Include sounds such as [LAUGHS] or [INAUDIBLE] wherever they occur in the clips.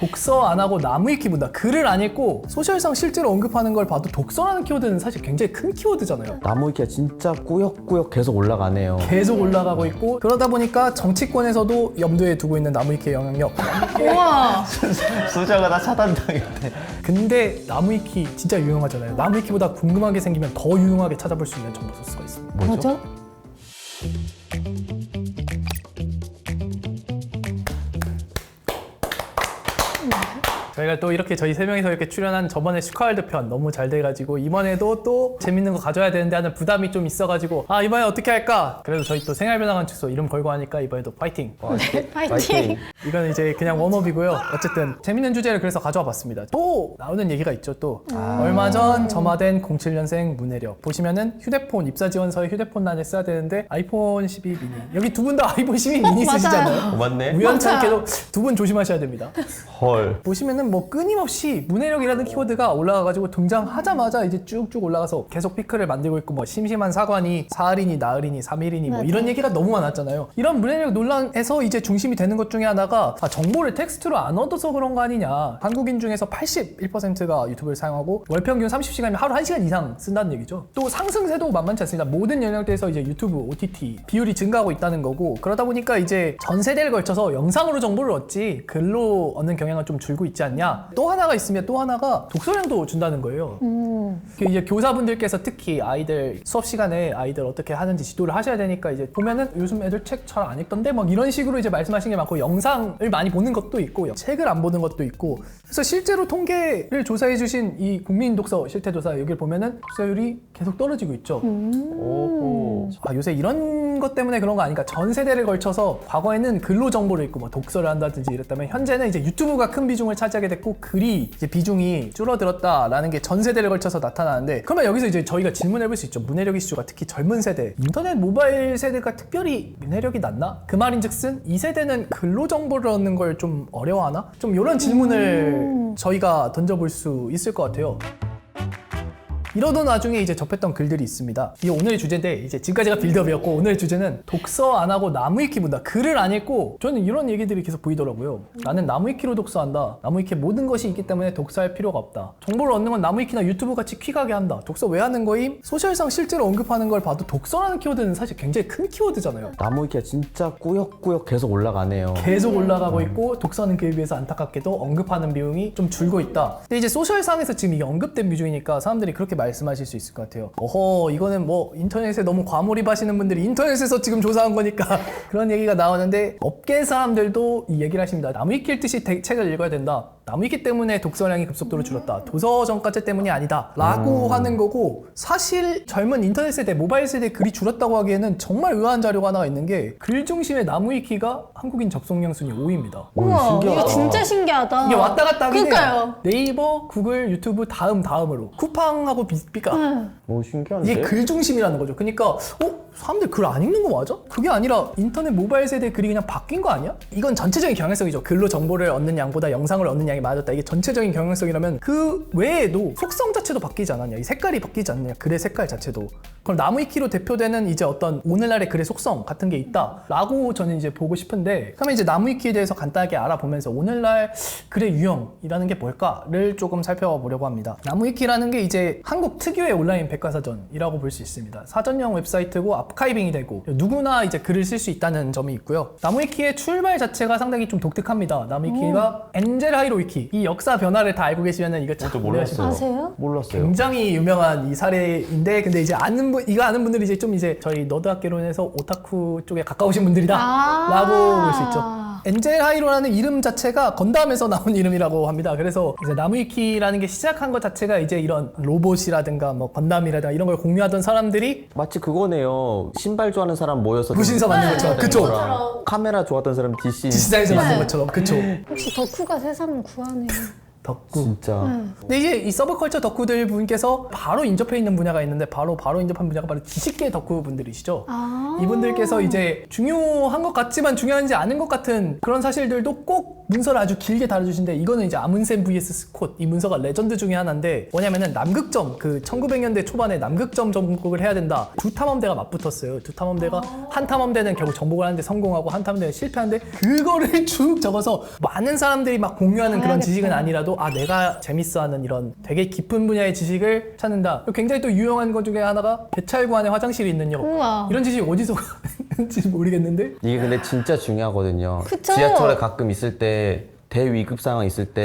독서 안 하고 나무 읽기 본다. 글을 안 읽고 소셜상 실제로 언급하는 걸 봐도 독서라는 키워드는 사실 굉장히 큰 키워드잖아요. 나무위키가 진짜 꾸역꾸역 계속 올라가네요. 계속 올라가고 있고 그러다 보니까 정치권에서도 염두에 두고 있는 나무 읽기의 영향력. 우와. [LAUGHS] 수자가 다 차단당했대. 근데 나무 읽기 진짜 유용하잖아요. 나무 읽기보다 궁금한 게 생기면 더 유용하게 찾아볼 수 있는 정보 소스가 있습니다. 뭐죠? 저희가 또 이렇게 저희 세 명이서 이렇게 출연한 저번에 슈카월드 편 너무 잘 돼가지고 이번에도 또 재밌는 거 가져야 되는데 하는 부담이 좀 있어가지고 아 이번에 어떻게 할까? 그래도 저희 또 생활변화관 축소 이름 걸고 하니까 이번에도 파이팅! 파이팅. 이건 이제 그냥 웜업이고요. 어쨌든 재밌는 주제를 그래서 가져와 봤습니다. 또 나오는 얘기가 있죠. 또 얼마 전 점화된 07년생 문해력 보시면은 휴대폰 입사 지원서에 휴대폰란에 써야 되는데 아이폰 12 미니 여기 두 분 다 아이폰 12 미니 [LAUGHS] 맞아요. 쓰시잖아요. 어, 맞네. 우연찮게도 두 분 조심하셔야 됩니다. 헐. 보시면은 뭐 끊임없이 문해력이라는 키워드가 올라가가지고 등장하자마자 이제 쭉쭉 올라가서 계속 피크를 만들고 있고 뭐 심심한 사관이 사흘이니 나흘이니 삼일이니 뭐. 이런 얘기가 너무 많았잖아요. 이런 문해력 논란에서 이제 중심이 되는 것 중에 하나가 아, 정보를 텍스트로 안 얻어서 그런 거 아니냐. 한국인 중에서 81%가 유튜브를 사용하고 월 평균 30시간이면 하루 1시간 이상 쓴다는 얘기죠. 또 상승세도 만만치 않습니다. 모든 연령대에서 이제 유튜브, OTT 비율이 증가하고 있다는 거고 그러다 보니까 이제 전 세대를 걸쳐서 영상으로 정보를 얻지 글로 얻는 경향은 좀 줄고 있지 않냐. 또 하나가 있으면 또 하나가 독서량도 준다는 거예요. 음. 그 이제 교사분들께서 특히 아이들 수업 시간에 아이들 어떻게 하는지 지도를 하셔야 되니까 이제 보면은 요즘 애들 책 잘 안 읽던데 막 이런 식으로 이제 말씀하시는 게 많고 영상을 많이 보는 것도 있고 책을 안 보는 것도 있고 그래서 실제로 통계를 조사해 주신 이 국민 독서 실태 조사 여기를 보면은 독서율이 계속 떨어지고 있죠. 오호. 아, 요새 이런 것 때문에 그런 거 아닐까? 전 세대를 걸쳐서 과거에는 글로 정보를 읽고 뭐 독서를 한다든지 이랬다면 현재는 이제 유튜브가 큰 비중을 차지하게 됐고 글이 이제 비중이 줄어들었다라는 게 전 세대를 걸쳐서 나타나는데 그러면 여기서 이제 저희가 질문해 볼 수 있죠. 문해력 이슈가 특히 젊은 세대, 인터넷 모바일 세대가 특별히 문해력이 낮나? 그 말인즉슨 이 세대는 글로 정보를 얻는 걸 좀 어려워하나? 좀 이런 질문을 저희가 던져볼 수 있을 것 같아요. 이러던 와중에 이제 접했던 글들이 있습니다. 이게 오늘의 주제인데 이제 지금까지가 빌드업이었고 오늘의 주제는 독서 안 하고 나무 읽기 본다. 글을 안 읽고 저는 이런 얘기들이 계속 보이더라고요. 나는 나무 읽기로 독서한다. 나무 읽기에 모든 것이 있기 때문에 독서할 필요가 없다. 정보를 얻는 건 나무 읽기나 유튜브 같이 퀵하게 한다. 독서 왜 하는 거임? 소셜상 실제로 언급하는 걸 봐도 독서라는 키워드는 사실 굉장히 큰 키워드잖아요. 나무위키가 진짜 꾸역꾸역 계속 올라가네요. 계속 올라가고 있고 독서하는 그에 비해서 안타깝게도 언급하는 비용이 좀 줄고 있다. 근데 이제 소셜상에서 지금 이게 언급된 비중이니까 사람들이 그렇게 말 씀하실 수 있을 것 같아요. 어허 이거는 뭐 인터넷에 너무 과몰입하시는 분들이 인터넷에서 지금 조사한 거니까 [LAUGHS] 그런 얘기가 나오는데 업계 사람들도 이 얘기를 하십니다. 나무 읽듯이 대- 책을 읽어야 된다. 나무 위키 때문에 독서량이 급속도로 줄었다. 도서 정가제 때문이 아니다. 라고 하는 거고 사실 젊은 인터넷 세대, 모바일 세대 글이 줄었다고 하기에는 정말 의아한 자료가 하나가 있는 게 글 중심의 나무 위키가 한국인 접속량 순위 5위입니다. 오, 우와. 이거 진짜 신기하다. 이게 왔다 갔다 하긴 해요. 그러니까요. 네이버, 구글, 유튜브 다음 다음으로 쿠팡하고 비슷비가 응. 오, 신기한데? 이게 글 중심이라는 거죠. 그러니까 어 사람들 글 안 읽는 거 맞아? 그게 아니라 인터넷 모바일 세대 글이 그냥 바뀐 거 아니야? 이건 전체적인 경향성이죠. 글로 정보를 얻는 양보다 영상을 얻는 양이 많아졌다. 이게 전체적인 경향성이라면 그 외에도 속성 자체도 바뀌지 않았냐? 이 색깔이 바뀌지 않느냐? 글의 색깔 자체도. 그럼 나무위키로 대표되는 이제 어떤 오늘날의 글의 속성 같은 게 있다라고 저는 이제 보고 싶은데 그러면 이제 나무위키에 대해서 간단하게 알아보면서 오늘날 글의 유형이라는 게 뭘까를 조금 살펴보려고 합니다. 나무위키라는 게 이제 한국 특유의 온라인 백과사전이라고 볼 수 있습니다. 사전형 웹사이트고 아카이빙이 되고 누구나 이제 글을 쓸 수 있다는 점이 있고요. 나무위키의 출발 자체가 상당히 좀 독특합니다. 나무위키가 엔젤 하이로 위키 이 역사 변화를 다 알고 계시면은 이거 참 오해하시면 몰랐어요. 아세요? 몰랐어요. 굉장히 유명한 이 사례인데 근데 이제 아는 분 이거 아는 분들이 이제 좀 이제 저희 너드 학개론에서 오타쿠 쪽에 가까우신 분들이다 아. 라고 볼수 있죠. 엔젤 하이로라는 이름 자체가 건담에서 나온 [LAUGHS] 이름이라고 합니다. 그래서 이제 나무위키라는 게 시작한 것 자체가 이제 이런 로봇이라든가 뭐 건담이라든가 이런 걸 공유하던 사람들이 마치 그거네요. 신발 좋아하는 사람 모여서 무신사 만든 것처럼 그쵸? 거랑 카메라 좋아하던 사람 DC. 디스사에서 만든 네. 것처럼 그쵸? 혹시 덕후가 세상을 구하네요. 덕구. 진짜. 근데 이제 이 서브컬처 덕후들 분께서 바로 인접해 있는 분야가 있는데 바로 바로 인접한 분야가 바로 지식계 덕후 분들이시죠. 아. 이분들께서 이제 중요한 것 같지만 중요하지 않은 것 같은 그런 사실들도 꼭 문서를 아주 길게 다뤄주신데 이거는 이제 아문센 vs 스콧. 이 문서가 레전드 중에 하나인데 뭐냐면은 남극점 그 1900년대 초반에 남극점 정복을 해야 된다. 두 탐험대가 맞붙었어요. 두 탐험대가 한 탐험대는 결국 정복을 하는데 성공하고 한 탐험대는 실패하는데 그거를 [LAUGHS] 쭉 적어서 많은 사람들이 막 공유하는 그런. 지식은 아니라도 아 내가 재밌어하는 이런 되게 깊은 분야의 지식을 찾는다. 굉장히 또 유용한 것 중에 하나가 개찰구 안에 화장실이 있는 역. 우와. 이런 지식 어디서 [LAUGHS] 가는지 모르겠는데 이게 근데 진짜 중요하거든요. 그쵸? 지하철에 가끔 있을 때 대위급 상황 있을 때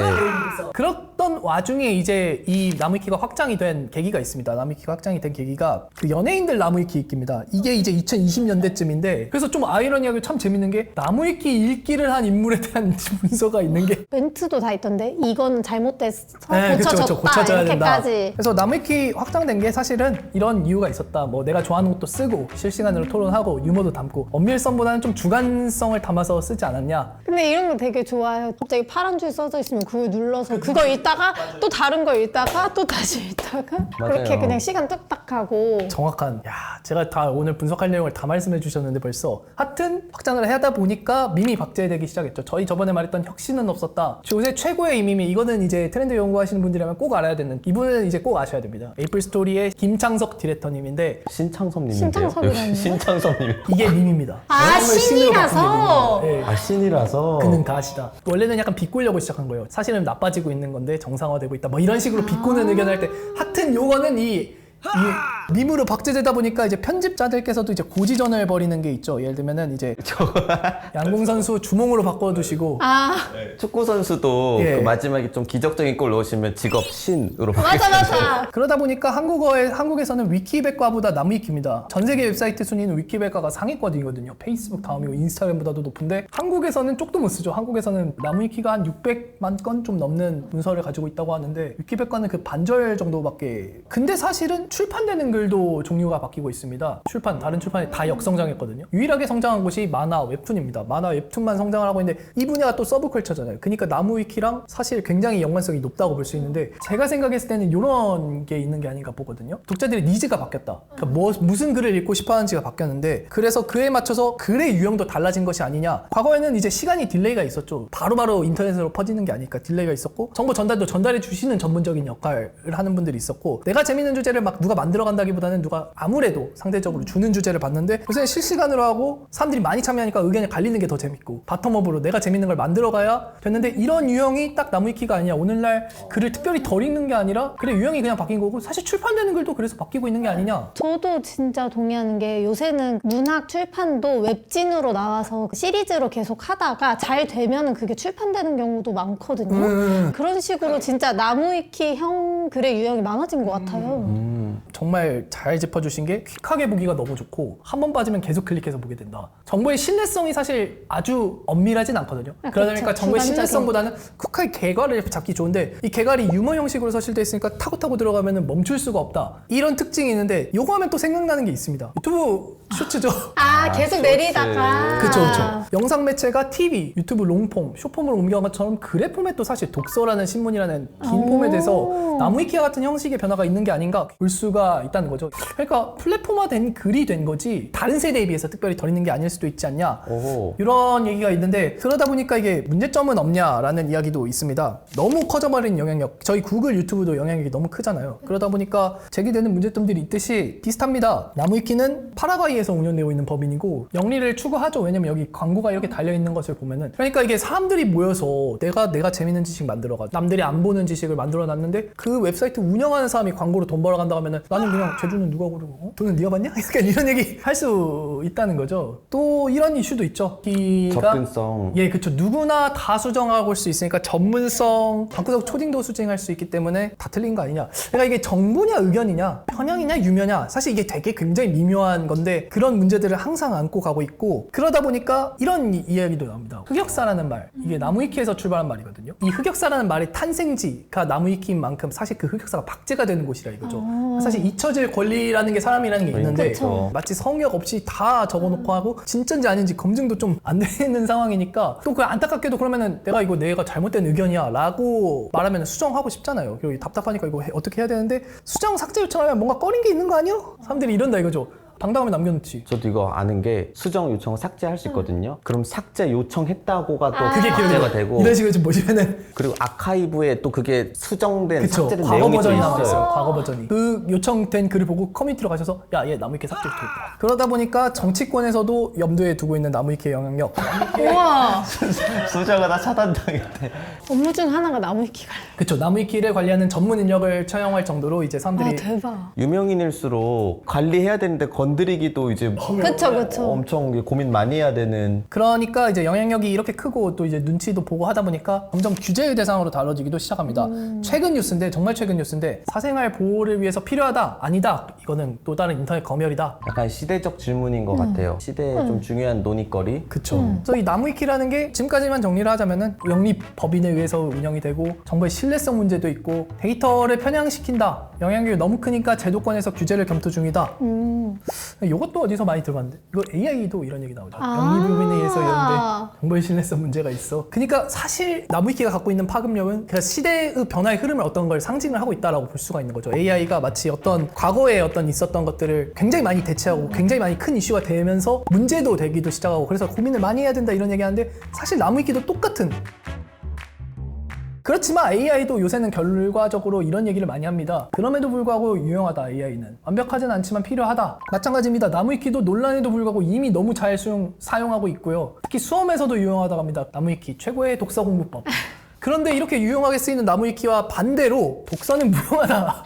그 랬던 와중에 이제 이 나무위키가 확장이 된 계기가 있습니다. 나무위키가 확장이 된 계기가 그 연예인들 나무위키 읽기입니다. 이게 이제 2020년대쯤인데 그래서 좀 아이러니하게 참 재밌는 게 나무위키 읽기를 한 인물에 대한 [LAUGHS] 문서가 있는 게 멘트도 다 있던데 이건 잘못됐어 네, 그쵸, 고쳐졌다 그쵸. 고쳐져야 된다. 이렇게까지 그래서 나무위키 확장된 게 사실은 이런 이유가 있었다. 뭐 내가 좋아하는 것도 쓰고 실시간으로 토론하고 유머도 담고 엄밀성보다는 좀 주관성을 담아서 쓰지 않았냐. 근데 이런 거 되게 좋아요 갑자기 파란 줄 써져 있으면 그걸 눌러서 그거 읽다 가 또 다른 거 읽다가 또 다시 읽다가 그렇게 맞아요. 그냥 시간 뚝딱 하고 정확한 야 제가 다 오늘 분석할 내용을 다 말씀해 주셨는데 벌써 하여튼 확장을 하다 보니까 밈이 박제되기 시작했죠 저희 저번에 말했던 혁신은 없었다 요새 최고의 이 밈이 이거는 이제 트렌드 연구하시는 분들이라면 꼭 알아야 되는 이분은 이제 꼭 아셔야 됩니다 에이플 스토리의 김창석 디렉터님인데 신창섭님인데요. 신창섭이라는 여기 [LAUGHS] 신창섭님. 이게 밈입니다 아, 신으로 신이라서? 바꾼 밈입니다. 예. 아 신이라서. 그는 가시다. 원래는 약간 비꼬려고 시작한 거예요. 사실은 나빠지고 있는 건데 정상화되고 있다. 뭐 이런 식으로 비꼬는 의견을 할 때, 하여튼 요거는 이, 이 밈으로 박제되다 보니까 이제 편집자들께서도 이제 고지전을 벌이는 게 있죠. 예를 들면은 이제 [LAUGHS] 양궁 선수 주몽으로 바꿔두시고 아 축구 선수도 예. 그 마지막에 좀 기적적인 골 넣으시면 직업 신으로 맞아 맞아 그러다 보니까 한국어에 한국에서는 위키백과보다 남위키입니다. 전 세계 웹사이트 순위는 위키백과가 상위권이거든요. 페이스북 다음이고 인스타그램보다도 높은데 한국에서는 쪽도 못 쓰죠. 한국에서는 남위키가 한 600만 건 좀 넘는 문서를 가지고 있다고 하는데 위키백과는 그 반절 정도밖에. 근데 사실은 출판되는 글도 종류가 바뀌고 있습니다. 출판 다른 출판이 다 역성장했거든요. 유일하게 성장한 곳이 만화 웹툰입니다. 만화 웹툰만 성장을 하고 있는데 이 분야가 또 서브컬처잖아요. 그러니까 나무위키랑 사실 굉장히 연관성이 높다고 볼 수 있는데 제가 생각했을 때는 이런 게 있는 게 아닌가 보거든요. 독자들의 니즈가 바뀌었다. 그러니까 뭐, 무슨 글을 읽고 싶어 하는지가 바뀌었는데 그래서 그에 맞춰서 글의 유형도 달라진 것이 아니냐. 과거에는 이제 시간이 딜레이가 있었죠. 바로바로 인터넷으로 퍼지는 게 아니니까 딜레이가 있었고 정보 전달도 전달해 주시는 전문적인 역할을 하는 분들이 있었고 내가 재밌는 주제를 막 누가 만들어 간다 기보다는 누가 아무래도 상대적으로 주는 주제를 봤는데 요새 실시간으로 하고 사람들이 많이 참여하니까 의견이 갈리는 게 더 재밌고 바텀업으로 내가 재밌는 걸 만들어 가야 됐는데 이런 유형이 딱 나무위키가 아니야 오늘날 글을 특별히 덜 읽는 게 아니라 글의 유형이 그냥 바뀐 거고 사실 출판되는 글도 그래서 바뀌고 있는 게 아니냐 저도 진짜 동의하는 게 요새는 문학 출판도 웹진으로 나와서 시리즈로 계속 하다가 잘 되면 그게 출판되는 경우도 많거든요. 음. 그런 식으로 진짜 나무위키 형 글의 유형이 많아진 것 같아요. 정말 잘 짚어주신 게 퀵하게 보기가 너무 좋고 한 번 빠지면 계속 클릭해서 보게 된다. 정보의 신뢰성이 사실 아주 엄밀하진 않거든요. 아, 그러다 보니까 그쵸. 정보의. 신뢰성보다는 퀵하게 개괄을 잡기 좋은데 이 개괄이 유머 형식으로 서실돼 있으니까 타고 타고 들어가면 멈출 수가 없다. 이런 특징이 있는데 요거 하면 또 생각나는 게 있습니다. 유튜브 쇼츠죠. 아, 계속 내리다가. 그쵸 그쵸 영상 매체가 TV, 유튜브 롱폼, 쇼폼으로 옮겨간 것처럼 글의 포맷도 사실 독서라는 신문이라는 긴 오. 포맷에서 나무위키와 같은 형식의 변화가 있는 게 아닌가 볼수 가 있다는 거죠 그러니까 플랫폼화된 글이 된 거지 다른 세대에 비해서 특별히 덜 있는 게 아닐 수도 있지 않냐 오. 이런 얘기가 있는데 그러다 보니까 이게 문제점은 없냐라는 이야기도 있습니다. 너무 커져버린 영향력. 저희 구글 유튜브도 영향력이 너무 크잖아요. 그러다 보니까 제기되는 문제점들이 있듯이 비슷합니다. 나무위키는 파라과이에서 운영되고 있는 법인이고 영리를 추구하죠. 왜냐면 여기 광고가 이렇게 달려 있는 것을 보면은 그러니까 이게 사람들이 모여서 내가 내가 재밌는 지식 만들어가 남들이 안 보는 지식을 만들어 놨는데 그 웹사이트 운영하는 사람이 광고로 돈 벌어간다 하면 은 나는 그냥 제주는 누가 고르고 어? 돈은 네가 받냐? [LAUGHS] 약간 이런 얘기 할 수 있다는 거죠. 또 이런 이슈도 있죠. 기가 접근성. 예, 그렇죠. 누구나 다 수정하고 올 수 있으니까 전문성, 방구석 초딩도 수정할 수 있기 때문에 다 틀린 거 아니냐. 그러니까 이게 정보냐 의견이냐, 편향이냐 유명냐. 사실 이게 되게 굉장히 미묘한 건데 그런 문제들을 항상 안고 가고 있고 그러다 보니까 이런 이- 이야기도 나옵니다. 흑역사라는 말, 이게 나무위키에서 출발한 말이거든요. 이 흑역사라는 말의 탄생지가 나무위키인 만큼 사실 그 흑역사가 박제가 되는 곳이라 이거죠. 사실 잊혀질 권리라는 게 사람이라는 게 있는데 그쵸. 마치 성역 없이 다 적어놓고 하고 진짜인지 아닌지 검증도 좀 안 [LAUGHS] 되는 상황이니까 또 그 안타깝게도 그러면은 내가 이거 내가 잘못된 의견이야 라고 말하면 수정하고 싶잖아요 그리고 답답하니까 이거 해- 어떻게 해야 되는데 수정 삭제 요청하면 뭔가 꺼린 게 있는 거 아니야? 사람들이 이런다 이거죠 당당하면 남겨놓지. 저도 이거 아는 게 수정 요청 삭제할 수 있거든요. 그럼 삭제 요청했다고가 또 그게 기억이 삭제가 나. 되고 이런 식으로 좀 보시면은 그리고 아카이브에 또 그게 수정된 그쵸 삭제된 과거 내용이 또 버전이 있어요. 있어요. 과거 버전이 그 요청된 글을 보고 커뮤니티로 가셔서 야 얘 나무위키 삭제시켰다. 그러다 보니까 정치권에서도 염두에 두고 있는 나무위키의 영향력. 우와 [LAUGHS] 수정을 다 차단당했대. 업무 중 하나가 나무위키가. 그쵸 나무위키를 관리하는 전문 인력을 처형할 정도로 이제 아 사람들이 대박. 유명인일수록 관리해야 되는데 건드리기도 이제 그쵸 그쵸. 엄청 고민 많이 해야 되는 그러니까 이제 영향력이 이렇게 크고 또 이제 눈치도 보고 하다 보니까 점점 규제의 대상으로 다뤄지기도 시작합니다. 최근 뉴스인데 정말 최근 뉴스인데 사생활 보호를 위해서 필요하다 아니다 이거는 또 다른 인터넷 검열이다. 약간 시대적 질문인 것 같아요. 시대에 좀 중요한 논의거리. 그쵸. 그래서 이 나무위키라는 게 지금까지만 정리를 하자면은 영리 법인에 의해서 운영이 되고 정보의 신뢰성 문제도 있고 데이터를 편향시킨다. 영향력이 너무 크니까 제도권에서 규제를 검토 중이다. 음. 이것도 어디서 많이 들어봤는데 이거 AI도 이런 얘기 나오죠. 아. 영리 법인에 의해서 이런데 정보의 신뢰성 문제가 있어. 그러니까 사실 나무위키가 갖고 있는 파급력은 그 시대의 변화의 흐름을 어떤 걸 상징을 하고 있다라고 볼 수가 있는 거죠. AI가 마치 어떤 과거에 어떤 있었던 것들을 굉장히 많이 대체하고 굉장히 많이 큰 이슈가 되면서 문제도 되기도 시작하고 그래서 고민을 많이 해야 된다 이런 얘기하는데 사실 나무위키도 똑같은 그렇지만 AI도 요새는 결과적으로 이런 얘기를 많이 합니다. 그럼에도 불구하고 유용하다 AI는 완벽하진 않지만 필요하다. 마찬가지입니다. 나무위키도 논란에도 불구하고 이미 너무 잘 수용, 사용하고 있고요. 특히 수험에서도 유용하다고 합니다. 나무위키 최고의 독서 공부법. 그런데 이렇게 유용하게 쓰이는 나무위키와 반대로 독서는 [LAUGHS] 무용하다.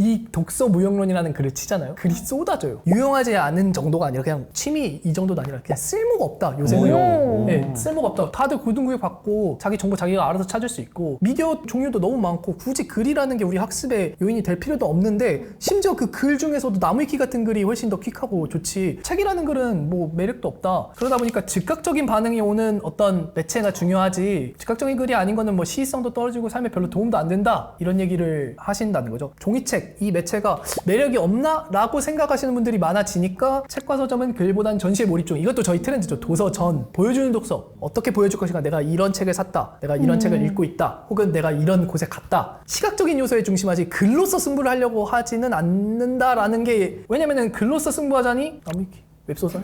이 독서 무용론이라는 글을 치잖아요. 글이 쏟아져요. 유용하지 않은 정도가 아니라 그냥 취미 이 정도도 아니라 그냥 쓸모가 없다. 요새는. 무용. 네, 쓸모가 없다. 다들 고등교육 받고 자기 정보 자기가 알아서 찾을 수 있고 미디어 종류도 너무 많고 굳이 글이라는 게 우리 학습의 요인이 될 필요도 없는데 심지어 그 글 중에서도 나무위키 같은 글이 훨씬 더 퀵하고 좋지 책이라는 글은 뭐 매력도 없다. 그러다 보니까 즉각적인 반응이 오는 어떤 매체가 중요하지 즉각적인 글이 아닌 거는 뭐 시의성도 떨어지고 삶에 별로 도움도 안 된다 이런 얘기를 하신다는 거죠. 종이 책 이 매체가 매력이 없나 라고 생각하시는 분들이 많아지니까 책과 서점은 글보단 전시에 몰입 중. 이것도 저희 트렌드죠. 도서 전 보여주는 독서 어떻게 보여줄 것인가. 내가 이런 책을 샀다. 내가 이런 책을 읽고 있다. 혹은 내가 이런 곳에 갔다. 시각적인 요소에 중심하지 글로서 승부를 하려고 하지는 않는다라는 게 왜냐면은 글로서 승부하자니 나무위키 웹소설.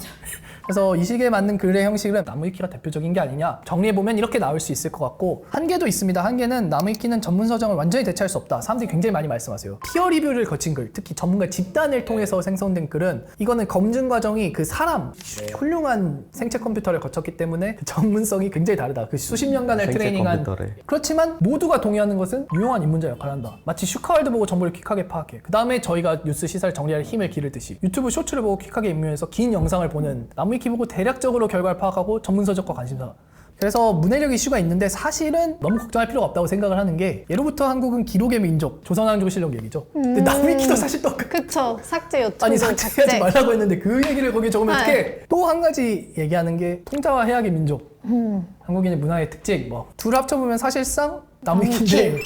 그래서 이 시기에 맞는 글의 형식은 나무위키가 대표적인 게 아니냐 정리해보면 이렇게 나올 수 있을 것 같고 한계도 있습니다 한계는 나무위키는 전문 서정을 완전히 대체할 수 없다 사람들이 굉장히 많이 말씀하세요 피어 리뷰를 거친 글 특히 전문가 집단을 통해서 생성된 글은 이거는 검증 과정이 그 사람 훌륭한 생체 컴퓨터를 거쳤기 때문에 그 전문성이 굉장히 다르다 그 수십 년간을 생체 트레이닝한 컴퓨터를. 그렇지만 모두가 동의하는 것은 유용한 입문자 역할을 한다. 마치 슈카월드 보고 정보를 퀵하게 파악해. 그 다음에 저희가 뉴스 시사를 정리할 힘을 기르듯이 유튜브 쇼츠를 보고 퀵하게 입문해서 긴 영상을 보는 나무위키 보고 대략적으로 결과를 파악하고 전문서적과 관심사. 그래서 문해력 이슈가 있는데 사실은 너무 걱정할 필요가 없다고 생각을 하는 게 예로부터 한국은 기록의 민족, 조선왕조실록 얘기죠. 근데 나무위키도 사실 똑같 그쵸 삭제 요청. 아니 삭제하지 말라고 했는데 그 얘기를 거기 적으면 네. 어떡해 또한 가지 얘기하는 게 통자와 해악의 민족 한국인의 문화의 특징 뭐 둘 합쳐보면 사실상 나무위키인데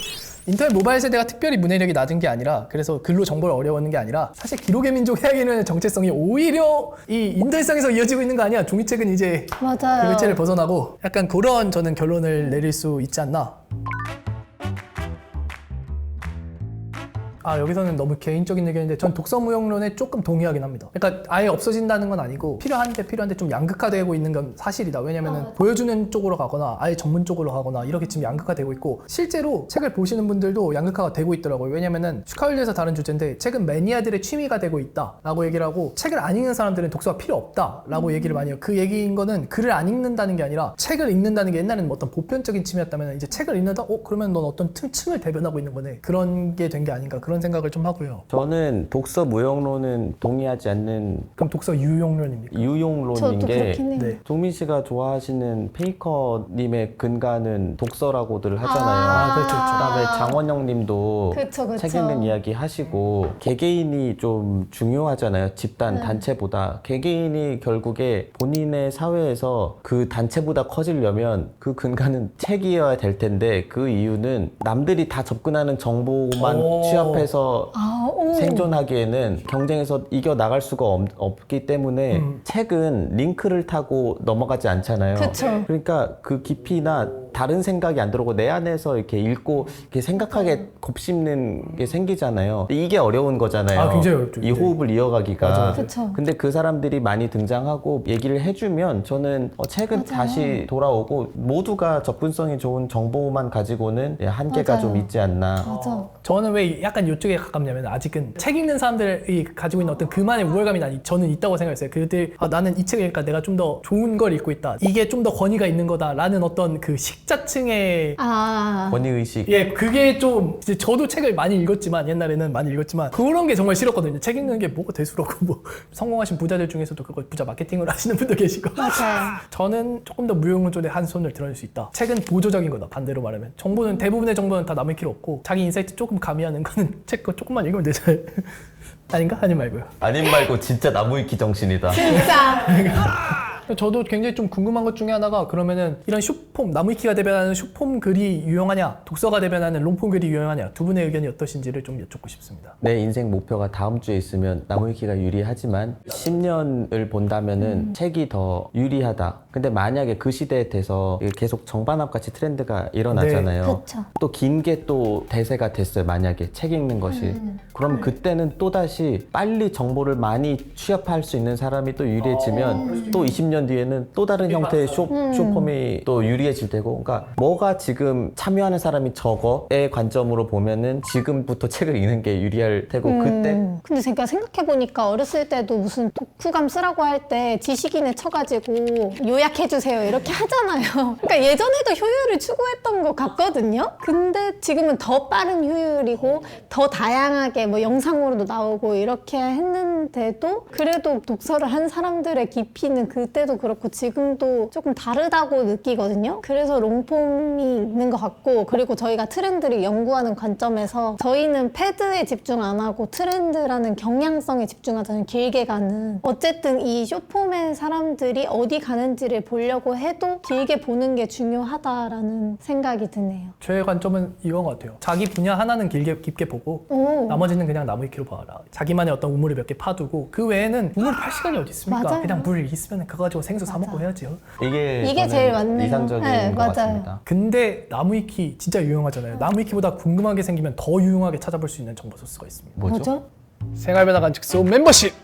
인터넷 모바일 세대가 특별히 문해력이 낮은 게 아니라 그래서 글로 정보를 어려워하는 게 아니라 사실 기록의 민족 해악에는 정체성이 오히려 이 인터넷상에서 이어지고 있는 거 아니야 종이책은 이제 그 맞아요. 매체를 벗어나고 약간 그런 저는 결론을 내릴 수 있지 않나 아 여기서는 너무 개인적인 의견인데 전 독서 무용론에 조금 동의하긴 합니다. 그러니까 아예 없어진다는 건 아니고 필요한데 필요한데 좀 양극화되고 있는 건 사실이다. 왜냐면은 보여주는 쪽으로 가거나 아예 전문 쪽으로 가거나 이렇게 지금 양극화되고 있고 실제로 책을 보시는 분들도 양극화가 되고 있더라고요. 왜냐면은 슈카율에서 다른 주제인데 책은 매니아들의 취미가 되고 있다라고 얘기를 하고 책을 안 읽는 사람들은 독서가 필요 없다라고 얘기를 많이 해요. 그 얘기인 거는 글을 안 읽는다는 게 아니라 책을 읽는다는 게 옛날에는 뭐 어떤 보편적인 취미였다면 이제 책을 읽는다? 어 그러면 넌 어떤 틈, 층을 대변하고 있는 거네. 그런 게 된 게 아닌가 그런 생각을 좀 하고요. 저는 독서 무용론은 동의하지 않는 그럼 독서 유용론입니까? 유용론인 저도 게 그렇긴 해요. 네. 종민 씨가 좋아하시는 페이커님의 근간은 독서라고들 하잖아요. 아, 그렇죠, 그렇죠. 그다음에 장원영님도 그쵸, 그쵸. 책 읽는 이야기 하시고 개개인이 좀 중요하잖아요. 집단 네. 단체보다 개개인이 결국에 본인의 사회에서 그 단체보다 커지려면 그 근간은 책이어야 될 텐데 그 이유는 남들이 다 접근하는 정보만 오. 취합해 앞에서 아, 오. 생존하기에는 경쟁에서 이겨 나갈 수가 없, 기 때문에 음. 책은 링크를 타고 넘어가지 않잖아요. 그쵸. 그러니까 그 깊이나 다른 생각이 안 들어오고 내 안에서 이렇게 읽고 이렇게 생각하게 곱씹는 게 생기잖아요. 이게 어려운 거잖아요. 아, 굉장히 어렵죠, 이 굉장히. 호흡을 이어가기가. 맞아, 맞아. 그쵸. 근데 그 사람들이 많이 등장하고 얘기를 해주면 저는 어, 책은 맞아요. 다시 돌아오고 모두가 접근성이 좋은 정보만 가지고는 예, 한계가 맞아요. 좀 있지 않나. 맞아. 저는 왜 약간 이쪽에 가깝냐면 아직은 책 읽는 사람들이 가지고 있는 어떤 그만의 우월감이 난 저는 있다고 생각했어요. 그들 아, 나는 이 책을 읽으니까 내가 좀 더 좋은 걸 읽고 있다. 이게 좀 더 권위가 있는 거다라는 어떤 그 식자층의 아, 권위 의식. 예, 그게 좀 이제 저도 책을 많이 읽었지만 옛날에는 많이 읽었지만 그런 게 정말 싫었거든요. 책 읽는 게 뭐가 대수라고 뭐 [LAUGHS] 성공하신 부자들 중에서도 그걸 부자 마케팅을 [LAUGHS] 하시는 분도 계시고. 맞아요. 저는 조금 더 무용론 쪽에 한 손을 들어줄 수 있다. 책은 보조적인 거다. 반대로 말하면 정보는 대부분의 정보는 다 남을 필요 없고 자기 인사이트 조금 가미하는 거는 책 거 조금만 읽으면 되잖아요. [LAUGHS] 아닌가? 아니 말고요. 아님 말고 진짜 나무위키 정신이다. 진짜. [LAUGHS] 저도 굉장히 좀 궁금한 것 중에 하나가 그러면은 이런 슈폼 나무위키가 대변하는 슈폼 글이 유용하냐 독서가 대변하는 롱폼 글이 유용하냐 두 분의 의견이 어떠신지를 좀 여쭙고 싶습니다. 내 인생 목표가 다음 주에 있으면 나무위키가 유리하지만 10년을 본다면은 책이 더 유리하다. 근데 만약에 그 시대에 돼서 이게 계속 정반합 같이 트렌드가 일어나잖아요. 그쵸. 또 긴 게 또 대세가 됐어요. 만약에 책 읽는 것이. 그럼 그때는 또 다시 빨리 정보를 많이 취합할 수 있는 사람이 또 유리해지면 또 20년 뒤에는 또 다른 형태의 쇼, 쇼폼이 또 유리해질 테고. 그러니까 뭐가 지금 참여하는 사람이 적어의 관점으로 보면은 지금부터 책을 읽는 게 유리할 테고 그때 음, 근데 제가 생각해보니까 어렸을 때도 무슨 독후감 쓰라고 할 때 지식인에 쳐가지고 요약해주세요 이렇게 하잖아요. [LAUGHS] 그러니까 예전에도 효율을 추구했던 것 같거든요. 근데 지금은 더 빠른 효율이고 더 다양하게 뭐 영상으로도 나오고 이렇게 했는데도 그래도 독서를 한 사람들의 깊이는 그때도 그렇고 지금도 조금 다르다고 느끼거든요. 그래서 롱폼이 있는 것 같고 그리고 저희가 트렌드를 연구하는 관점에서 저희는 패드에 집중 안 하고 트렌드라는 경향성에 집중하자면 길게 가는 어쨌든 이 쇼폼의 사람들이 어디 가는지를 보려고 해도 길게 보는 게 중요하다라는 생각이 드네요. 저의 관점은 이건 것 같아요. 자기 분야 하나는 길게 깊게 보고 오. 나머지는 그냥 나무 위키로 봐라. 자기만의 어떤 우물을 몇 개 파두고 그 외에는 우물 팔 시간이 어디 있습니까? 맞아요. 그냥 물 있으면 그거 가지고 생수 사 먹고. 해야지요. 이게 이게 저는 제일 맞네요. 이상적인 네, 것 맞아요. 같습니다. 근데 나무위키 진짜 유용하잖아요. 나무위키보다 궁금한 게 생기면 더 유용하게 찾아볼 수 있는 정보 소스가 있습니다. 뭐죠? 뭐죠? 생활변화 관측소 멤버십.